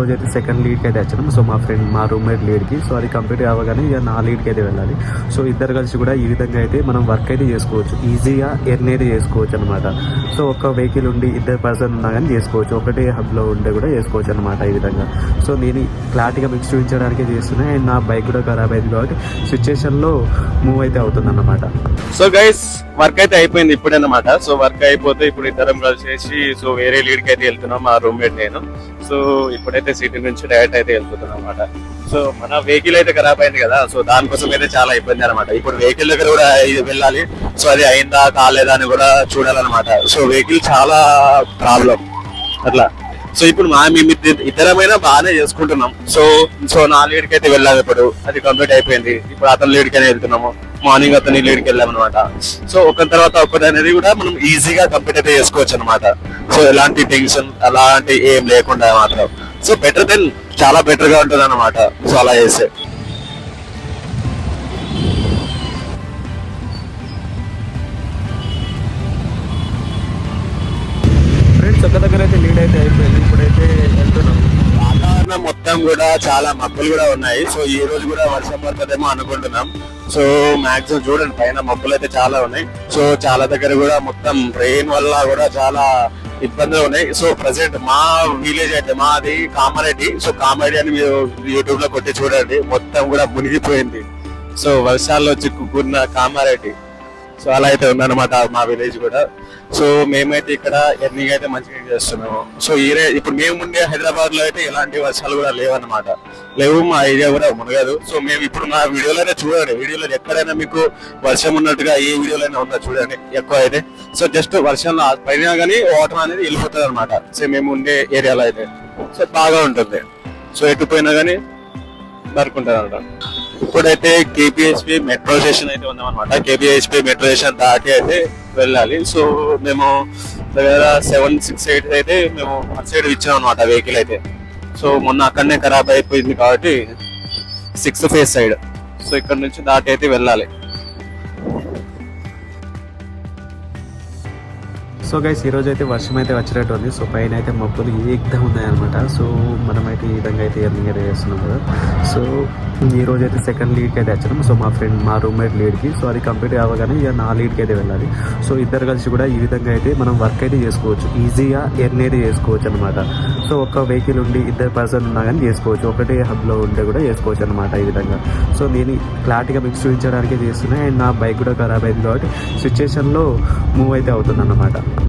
రోజు అయితే సెకండ్ లీడ్కి అయితే వచ్చినాం సో మా ఫ్రెండ్ మా రూమ్మేట్ లీడ్కి సో అది కంప్లీట్ అవ్వగానే ఇక నా లీడ్కి అయితే వెళ్ళాలి. సో ఇద్దరు కలిసి కూడా ఈ విధంగా అయితే మనం వర్క్ అయితే చేసుకోవచ్చు. ఈజీగా ఎర్న్ అయితే చేసుకోవచ్చు అనమాట సో ఒక వెహికల్ ఉండి ఇద్దరు పర్సన్ ఉన్నా కానీ చేసుకోవచ్చు. ఒకటే హబ్లో ఉంటే కూడా చేసుకోవచ్చు అనమాట ఈ విధంగా. సో నేను క్లారిటీగా మీకు చూపించడానికే చేస్తున్నా. అండ్ నా బైక్ కూడా ఖరాబ్ అయింది కాబట్టి సిచ్యువేషన్లో మూవ్ అయితే అవుతుంది అన్నమాట. సో గైస్ వర్క్ అయితే అయిపోయింది ఇప్పుడేనమాట సో వర్క్ అయిపోతే ఇప్పుడు ఇద్దరం కలిసేసి సో వేరే లీడ్కి అయితే వెళ్తున్నాం మా రూమ్మేట్ నేను. సో ఇప్పుడైతే సిటీ నుంచి డైరెక్ట్ అయితే వెళ్తున్నాం అనమాట సో మన వెహికల్ అయితే ఖరాబ్ అయింది కదా సో దానికోసం అయితే చాలా ఇబ్బంది అనమాట ఇప్పుడు వెహికల్ దగ్గర కూడా వెళ్ళాలి. సో అది అయిందా కాలేదా అని కూడా చూడాలన్నమాట. సో వెహికల్ చాలా ప్రాబ్లం అట్లా. సో ఇప్పుడు మా మేము ఇద్ద- ఇద్దరమైనా బాగానే చేసుకుంటున్నాం. సో సో నా లీడ్కి అయితే వెళ్ళాము ఇప్పుడు. అది కంప్లీట్ అయిపోయింది. ఇప్పుడు అతని లీడ్కి అయితే వెళ్తున్నాము. మార్నింగ్ అతని లీడ్కి వెళ్ళామన్నమాట సో ఒక తర్వాత ఒకటి అనేది కూడా మనం ఈజీగా కంప్లీట్ అయితే చేసుకోవచ్చు అనమాట సో ఎలాంటి టెన్షన్ అలాంటి ఏం లేకుండా మాత్రం. సో బెటర్ దెన్ చాలా బెటర్గా ఉంటుంది అనమాట సో అలా చేస్తే. ఫ్రెండ్స్ ఒక దగ్గర అయితే లీడ్ అయితే అయిపోయింది. ఇప్పుడైతే వెళ్తున్నాం. వాతావరణం మొత్తం కూడా చాలా మబ్బులు కూడా ఉన్నాయి. సో ఈ రోజు కూడా వర్షం పడుతుందేమో అనుకుంటున్నాం. సో మాక్సిమం చూడండి పైన మబ్బులు అయితే చాలా ఉన్నాయి. సో చాలా దగ్గర కూడా మొత్తం రెయిన్ వల్ల కూడా చాలా ఇబ్బందులు ఉన్నాయి. సో ప్రజెంట్ మా విలేజ్ అయితే మాది కామారెడ్డి. సో కామారెడ్డి అని మీరు యూట్యూబ్లో కొట్టి చూడండి. మొత్తం కూడా మునిగిపోయింది. సో వర్షాల్లో చిక్కుకున్న కామారెడ్డి. సో అలా అయితే ఉందన్నమాట మా విలేజ్ కూడా. సో మేమైతే ఇక్కడ ఎర్నింగ్ అయితే మంచిగా చేస్తున్నాము. సో ఈ ఇప్పుడు మేము ఉండే హైదరాబాద్లో అయితే ఎలాంటి వర్షాలు కూడా లేవన్నమాట. లేవు మా ఏరియా కూడా మునగదు. సో మేము ఇప్పుడు మా వీడియోలోనే చూడండి. వీడియోలో ఎక్కడైనా మీకు వర్షం ఉన్నట్టుగా ఏ వీడియోలైనా ఉందా చూడండి. ఎక్కువ అయితే. సో జస్ట్ వర్షంలో పైన కానీ వాటర్ అనేది వెళ్ళిపోతుంది అనమాట సో మేము ఉండే ఏరియాలో అయితే. సో బాగా ఉంటుంది. సో ఎటు పోయినా కానీ దొరుకుంటుంది అనమాట ఇప్పుడైతే కేపీహెచ్పి మెట్రో స్టేషన్ అయితే ఉందన్నమాట. కేపీహెచ్పి మెట్రో స్టేషన్ దాటి అయితే వెళ్ళాలి. సో మేము దగ్గర సెవెన్ సిక్స్ ఎయిట్ అయితే మేము అటు సైడ్ ఇచ్చాం అనమాట వెహికల్ అయితే. సో మొన్న అక్కడనే ఖరాబ్ అయిపోయింది కాబట్టి సిక్స్త్ ఫేజ్ సైడ్ సో ఇక్కడ నుంచి దాటి అయితే వెళ్ళాలి. సో గైస్ ఈ రోజు అయితే వర్షం అయితే వచ్చినట్టు ఉంది. సో పైన అయితే మబ్బులు ఏకదం ఉన్నాయన్నమాట. సో మనమైతే ఈ విధంగా అయితే ఎర్నింగ్ అయితే చేస్తున్నాం కదా. సో ఈ రోజు అయితే సెకండ్ లీడ్కి అయితే వచ్చాము. సో మా ఫ్రెండ్ మా రూమ్మేట్ లీడ్కి సో అది కంప్లీట్ అవ్వగానే ఇక నా లీడ్కి అయితే వెళ్ళాలి. సో ఇద్దరు కలిసి కూడా ఈ విధంగా అయితే మనం వర్క్ అయితే చేసుకోవచ్చు. ఈజీగా ఎర్న్ అయితే చేసుకోవచ్చు అనమాట సో ఒక వెహికల్ ఉండి ఇద్దరు పర్సన్ ఉన్నా కానీ చేసుకోవచ్చు. ఒకటే హబ్లో ఉంటే కూడా చేసుకోవచ్చు అనమాట ఈ విధంగా. సో నేను క్లారిటీగా మీకు చూపించడానికి చేస్తున్నాను అండ్ నా బైక్ కూడా ఖరాబ్ అయింది కాబట్టి సిచ్యువేషన్లో మూవ్ అయితే అవుతుంది అనమాట